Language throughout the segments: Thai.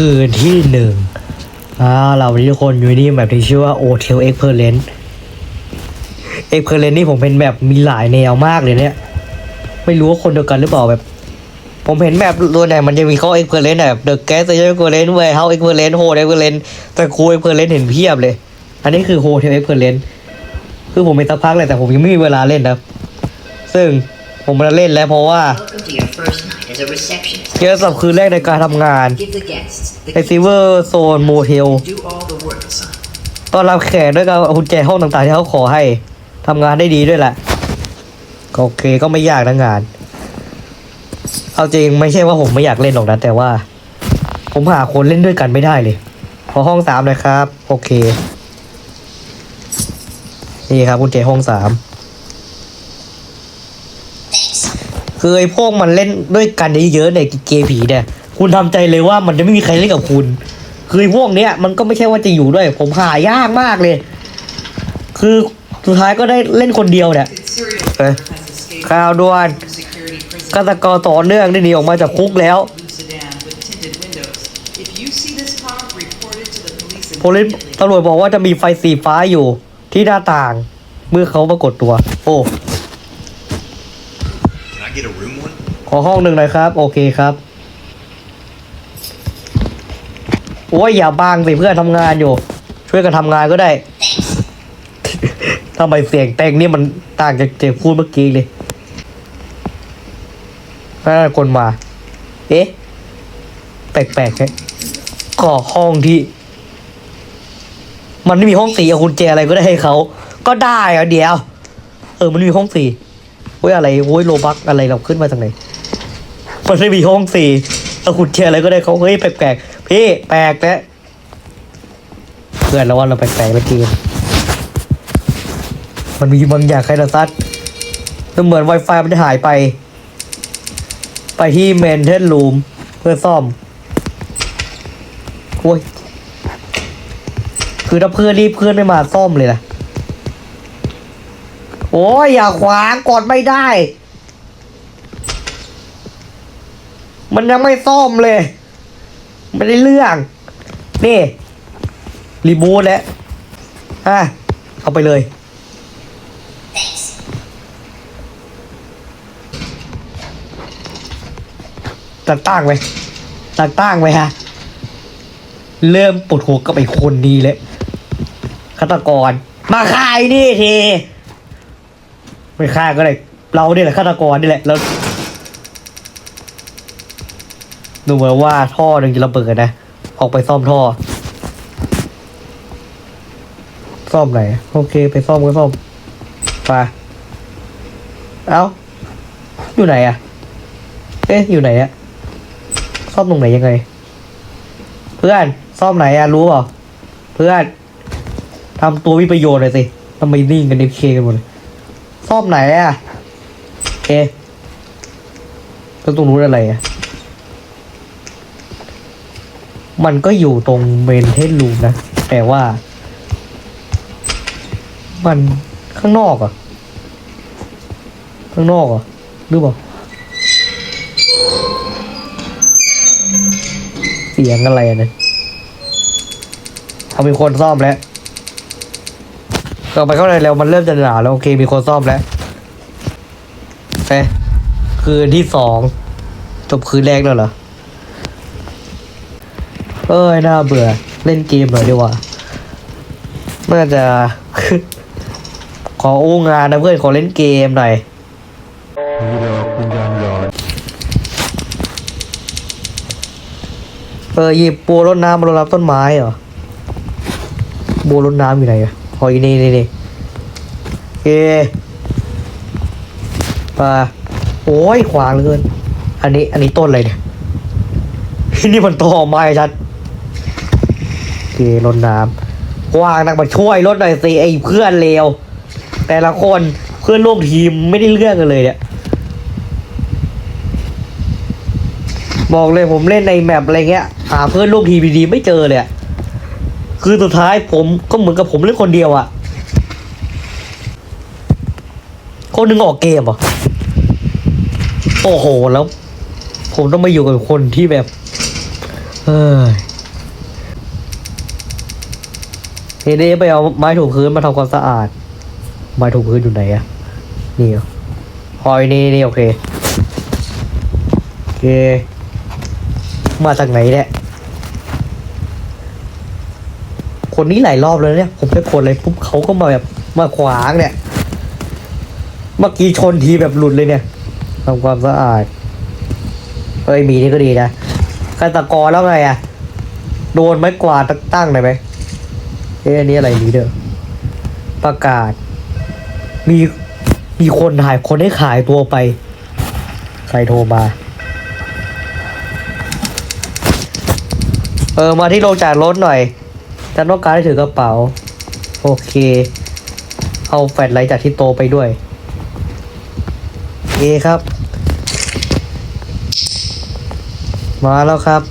คืนที่หนึ่งอ่าเราวันนี้ทุกคนอยู่นี่แบบที่ชื่อว่า Hotel e x p e r i e n c e e x p e r i e n c e นี่ผมเป็นแบบมีหลายแนวมากเลยเนี่ย ไม่รู้ว่าคนเดียวกันหรือเปล่าแบบ ผมเห็นแบบตัวไหนมันจะมีเข้า e x p e r i e n c e แบบ The Gas e x p e r i e n c e Warehouse e x p e r i e n c e Hotel e x p e r i e n c e แต่ครู e x p e r i e n c e เห็นเพียบเลย อันนี้คือ Hotel e x p e r i e n c e คือผมเป็นสักพักเลยแต่ผมยังไม่มีเวลาเล่นนะซึ่งผมมาเล่นแล้วเพราะว่า Welcome to your first night as a receptionist. เจอสับคืนแรกในการทำงาน Give the guests the ในซิเวอร์โซนโมเทล do all the work son. ต้อนรับแขกด้วยการเอากุญแจห้องต่างๆที่เขาขอให้ทำงานได้ดีด้วยแหละก็โอเคก็ไม่ยากนะงาน เอาจริงไม่ใช่ว่าผมไม่อยากเล่นหรอกนะแต่ว่า ผมหาคนเล่นด้วยกันไม่ได้เลย ขอห้องสามเลยครับ โอเค นี่ครับกุญแจห้องสามคือไอ้พวกมันเล่นด้วยกันเยอะๆในเกมผีเนี่ย คุณทำใจเลยว่ามันจะไม่มีใครเล่นกับคุณ คือไอ้พวกเนี้ยมันก็ไม่ใช่ว่าจะอยู่ด้วย ผมหายากมากเลย คือสุดท้ายก็ได้เล่นคนเดียวเนี่ย Serial Eh. killer has escaped ข่าวด่วน from security prison ฆาตกรต่อเนื่องได้หนีออกมาจากคุกแล้ว Blue sedan with tinted windows. If you see this car, report it to the police โพลิส immediately. ตำรวจบอกว่าจะมีไฟสีฟ้าอยู่ที่หน้าต่าง เมื่อเขาปรากฏตัว โอ้ Can I get a room one? ขอห้องหนึ่งหน่อยครับ โอเคครับ โอ้ยอย่าบางสิเพื่อนทำงานอยู่ ช่วยกันทำงานก็ได้ ทำไมเสียงแต่งนี่มันต่างจากเสียงพูดเมื่อกี้เลยน่าคนมา เอ๊ะ แปลกๆแค่ขอห้องที่ มันไม่มีห้องสีเอากุญแจอะไรก็ได้ให้เขาก็ได้อะเดียว เออมันมีห้องสีโอ้ยอะไรโอ้ยโลบักอะไรเราขึ้นมาจากไหนมันไม่มีห้องสี่ เอาขุดแชร์อะไรก็ได้เขาเฮ้ยแปลกๆพี่แปลกนะเพื่อนเราว่าเราแปลกๆเมื่อกี้มันมีบางอย่างใครละซัดมันเหมือน Wi-Fi มันหายไป ไปที่เมนเทนรูมเพื่อซ่อมโอ้ยคือถ้าเพื่อนรีบเพื่อนไม่มาซ่อมเลยนะโอ้ยอย่าขวางกดไม่ได้ มันยังไม่ซ่อมเลย ไม่ได้เรื่อง นี่ รีบูทแล้วอะเอาไปเลย ตั้งตั้งไว้ตั้งตั้งไว้ฮะ เริ่มปวดหัวกับไอ้คนนี้เลยฆาตกร มาฆ่าไอ้นี่ทีไม่ฆ่าก็ได้ เราเนี่ยแหละฆาตกรนี่แหละแล้ว ดูเหมือนว่าท่อหนึ่งจะระเบิดนะ ออกไปซ่อมท่อ ซ่อมไหน โอเค ไปซ่อมก็ซ่อมไปเอ้า อยู่ไหนอะเอ๊ะ อยู่ไหนอะซ่อมตรงไหนยังไง เพื่อน ซ่อมไหนอะรู้เปล่า เพื่อนทำตัวมีประโยชน์หน่อยสิทำไมนิ่งกันเอฟเคกันหมดเลยซ่อมไหนอะเอ๊ะแล้วตรงนู้นอะไรอะ มันก็อยู่ตรงเมนเทนรูมนะ แต่ว่า มันข้างนอกเหรอะข้างนอกเหรอหรือเปล่าเสียงอะไรอะเนี่ยเขามีคนซ่อมแล้วต่อไปเข้าในแล้วมันเริ่มจะหนาแล้วโอเคมีคนซ่อมแล้วไปคืนที่สองจบคืนแรกแล้วเหรอ เอ้ยน่าเบื่อ เล่นเกมหน่อยดีกว่าน่าจะ ขออู้งานนะเพื่อนขอเล่นเกมหน่อยผีหลอกวิญญาณหลอนเออหยิบบัวรดน้ำมารดน้ำต้นไม้เหรอบัวรดน้ำอยู่ไหนอะพออีนี่นี่นี่เอปลาโอ้ยขวางเหลยเกิน อันนี้ อันนี้ต้นอะไรเนี่ย นี่มันต้นไม้ชัด โอเครดน้ำกวางนักมาช่วยรถหน่อยสิไอ้เพื่อนเลวแต่ละคนเพื่อนร่วมทีมไม่ได้เรื่องกันเลยเนี่ยบอกเลยผมเล่นในแมปอะไรเงี้ยหาเพื่อนร่วมทีมดีๆไม่เจอเลยอะคือสุดท้ายผมก็เหมือนกับผมเล่นคนเดียวอะคนหนึ่งออกเกมเหรอะโอ้โหแล้ว ผมต้องมาอยู่กับคนที่แบบ เออ เฮ้ยไปเอาไม้ถูพื้นมาทำความสะอาด ไม้ถูพื้นอยู่ไหนอะนี่เหอหอยนี่นี่โอเคโอเค มาจากไหนเนี่ยคนนี้หลายรอบเลยเนี่ย ผมไปคนเลยปุ๊บเขาก็มาแบบมาขวางเนี่ย เมื่อกี้ชนทีแบบหลุดเลยเนี่ยทำความสะอาดเอ้ยมีนี่ก็ดีนะฆาตกรแล้วไงอะโดนไม้กวาดตั้งๆหน่อยไหม เอ้ยอันนี้อะไรนี้เด้อประกาศ มีมีคนถ่ายคนให้ขายตัวไป ใครโทรมา เออ มาที่โรงจากรถหน่อยฉันต้องการให้ถือกระเป๋า โอเค เอาแฟลชไลท์จากที่โตไปด้วยโอเคครับ มาแล้วครับ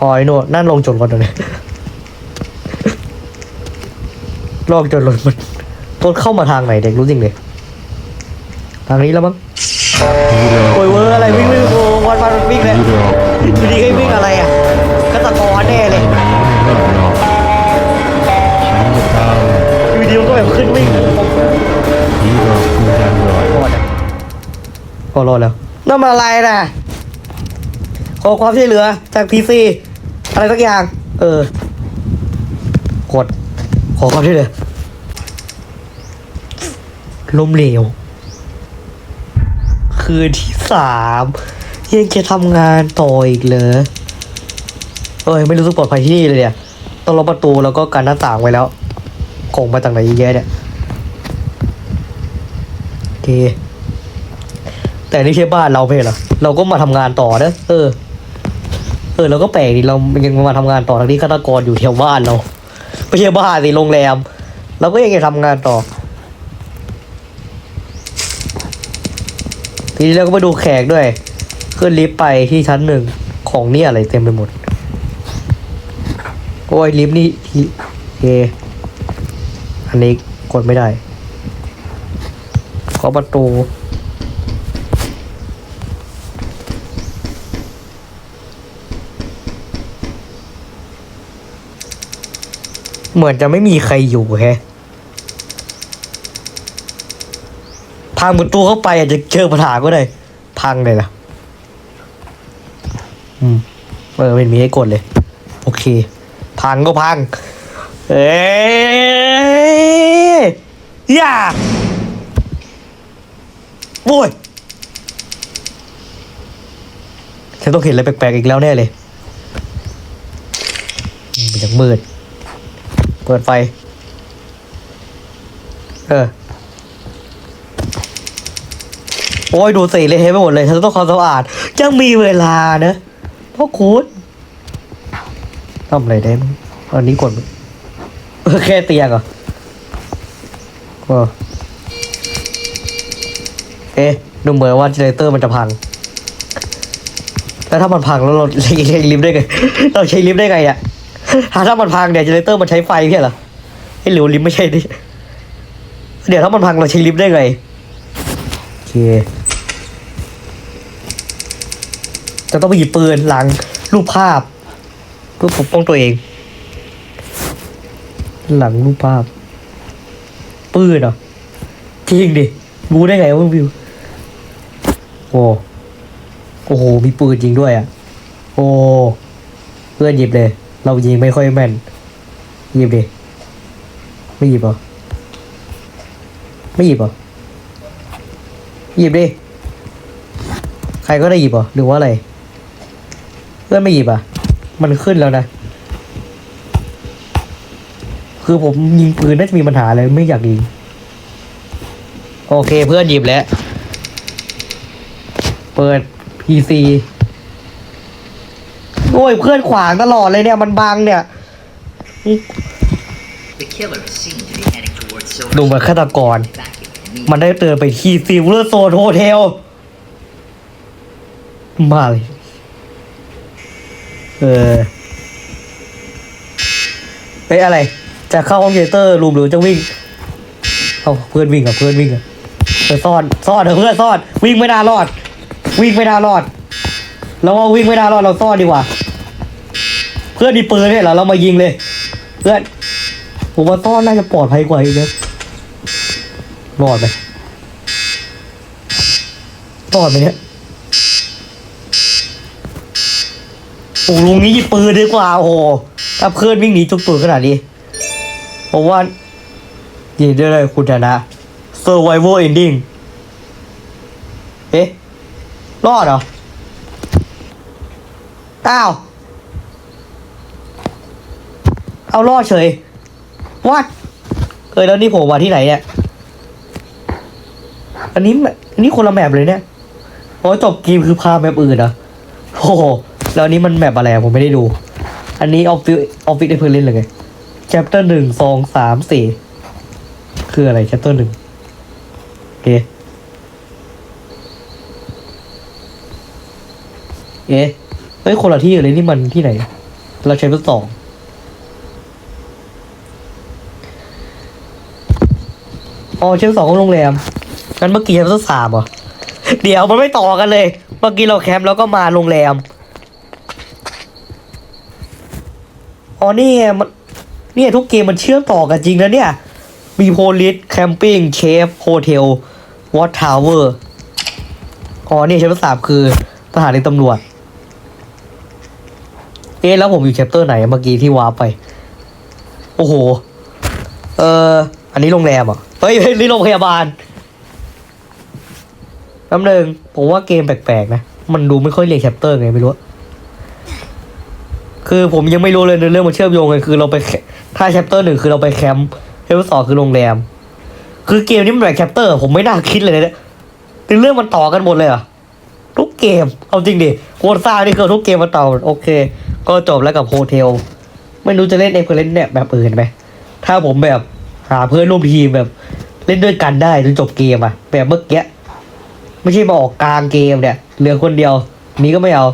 หอยโนดนั่นลงจนก่อนตรงนี้ ลองจนรถมันรถเข้ามาทางไหนเด็กรู้จริงเลยทางนี้แล้วมั้งโอ้ยเวอร์อะไรวิ่งวิ่งโอ้วันวันวิ่งเลยผีใหลอกอยู่ดีก็วิ่งอะไรอะฆาตกรแน่เลยไหนไม่หลอยู่ดีมันก็แบบขึ้นวิ่งผีหลอรอดอะก็รอดแล้วนั่นมันอะไรนะขอความช่วยเหลือจากพีซีอะไรสักอย่าง เออกด ขอความช่วยเหลือล้มเหลว คืนที่สามยังจะทำงานต่ออีกเหรอเอ้ยไม่รู้สึกปลอดภัยที่นี่เลยเนี่ยต้องล็อกประตูแล้วก็กันหน้าต่างไว้แล้วคงมาจากไหนเยอะแยะเนี่ยโอเคแต่นี่ใช่บ้านเราไม่เหรอเราก็มาทำงานต่อเนอะเออ เออเราก็แปลกดิเรายังมาทำงานต่อทั้งที่ฆาตกรอยู่แถวบ้านเรา ไม่ใช่บ้านสิโรงแรม เราก็ยังจะทำงานต่อ ทีนี้เราก็ไปดูแขกด้วย ขึ้นลิฟต์ไปที่ชั้นหนึ่งของนี่อะไรเต็มไปหมด โอ้ยลิฟต์นี่ที่โอเคอันนี้กดไม่ได้ขอประตู เหมือนจะไม่มีใครอยู่แฮะพังประตูเข้าไปอาจจะเจอปัญหาก็ได้ พังเลยล่ะอืมเออไม่มีให้กดเลย โอเค พังก็พัง เอ้ยอย่าโว้ยฉันต้องเห็นอะไรแปลกๆอีกแล้วแน่เลยมมันยังมืด เปิดไฟ เออ โอ้ยดูสีเลยเทไปหมดเลยฉันต้องความสะอาดยังมีเวลานะพ่อคุณทำอะไรได้มั้งอันนี้กดแค่เตียงเหรอเออเอ๊ะดูเหมือนว่าเจเนเตอร์มันจะพัง แล้วถ้ามันพังแล้วเราใช้ลิฟต์ได้ไง เราใช้ลิฟต์ได้ไง อะถ้ามันพังเนี่ยเจเนเตอร์มันใช้ไฟไม่ใช่เหรอไอ้หลิวลิฟไม่ใช่ดิเดี๋ยวถ้ามันพังเราใช้ลิฟได้ไงโอเคจะต้องไปหยิบปืนหลังรูปภาพเพื่อปกป้องตัวเอง หลังรูปภาพ ปืนเหรอจริงดิรู้ได้ไงว่าวิวโอ้โอ้โหมีปืนจริงด้วยอะ โอ้เพื่อนหยิบเลย เรายิงไม่ค่อยแม่นหยิบดิไม่หยิบเหรอไม่หยิบเหรอหยิบดิใครก็ได้หยิบเหรอหรือว่าอะไรเพื่อนไม่หยิบอะ มันขึ้นแล้วนะ คือผมยิงปืนน่าจะมีปัญหาเลยไม่อยากยิง โอเคเพื่อนหยิบแล้ว เปิด PC โอ้ยเพื่อนขวางตลอดเลยเนี่ยมันบังเนี่ย The killer is seen to be heading towards ดู Silver เหมือนฆาตกร Vacuum มันได้เตือนไปที่ซิลเลอร์โซนโฮเทลมาเลยเออเฮ้ยอะไร จะเข้าห้องเทเตอร์รูมหรือจะวิ่ง เอาเพื่อนวิ่งอะเพื่อนวิ่งอะเออซ่อนซ่อนเถอะเพื่อนซ่อน วิ่งไม่น่ารอด วิ่งไม่น่ารอดเราว่าวิ่งไม่น่ารอดเราซ่อนดีกว่า เพื่อนมีปืนเนี่ยเหรอเรามายิงเลย เพื่อนผมว่าซ่อนน่าจะปลอดภัยกว่าอีกนะรอดไหมรอดไหมเนี่ยโอ้ลุงนี้ยิบปืนดีกว่าโอ้ถ้าเพื่อนวิ่งหนีจุกปืนขนาดนี้ผมว่ายิงได้เลยคุณชนะ survival ending เอ๊ะ รอดเหรอ อ้าว เอารอเฉยวัดเออแล้วนี่ผมมาที่ไหนเนี่ย อันนี้อันนี้คนละแมปเลยเนี่ยโอ้จบเกมคือพาแมปอื่นเหรอโอ้โหแล้วนี้มันแมปอะไรผมไม่ได้ดู อันนี้ออฟฟิศออฟฟิศได้เพิ่งเล่นเลยไง chapter หนึ่งสองสามสี่คืออะไร chapter หนึ่งโอเคเอ๊ะเฮ้ยคนละที่เลยนี่มันที่ไหน เราใช้เพิ่งสอง อ๋อเชฟสองของโรงแรมงั้นเมื่อกี้เชฟสามเหรอเดี๋ยวมันไม่ต่อกันเลย เมื่อกี้เราแคมป์แล้วก็มาโรงแรมอ๋อนี่มันเนี่ยทุกเกมมันเชื่อมต่อกันจริงนะเนี่ย มีโพลิสแคมปิ้งเชฟโฮเทลวอตทาวเวอร์อ๋อนี่เชฟสามคือสถานีตำรวจ เอ๊ะแล้วผมอยู่แชปเตอร์ไหนเมื่อกี้ที่วาร์ปไป โอ้โห เออ อันนี้โรงแรมเหรอะเฮ้ยเฮ้ยนี่โรงพยาบาลแป๊บนึงผมว่าเกมแปลกๆนะ มันดูไม่ค่อยเรียงแชปเตอร์ไงไม่รู้ คือผมยังไม่รู้เลยเรื่องมันเชื่อมโยงกันคือเราไปแคถ้าแชปเตอร์หนึ่งคือเราไปแคมป์แชปเตอร์สองคือโรงแรม คือเกมนี้มันแบ่งแชปเตอร์ ผมไม่น่าคิดเลยเนี่ยเรื่องมันต่อกันหมดเลยเหรอะทุกเกม เอาจริงดิโคตรซ่านี่คือทุกเกมมาต่อหมดโอเค ก็จบแล้วกับโฮเทล ไม่รู้จะเล่นเอเ r เล่นเนี่ยแบบอื่นไหมถ้าผมแบบ หาเพื่อนร่วมทีมแบบ เล่นด้วยกันได้จนจบเกมอะแบบเมื่อกี้ไม่ใช่มาออกกลางเกมเนี่ยเหลือคนเดียวนี้ก็ไม่เอา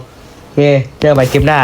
โอเคเจอกันใหม่เกมหน้า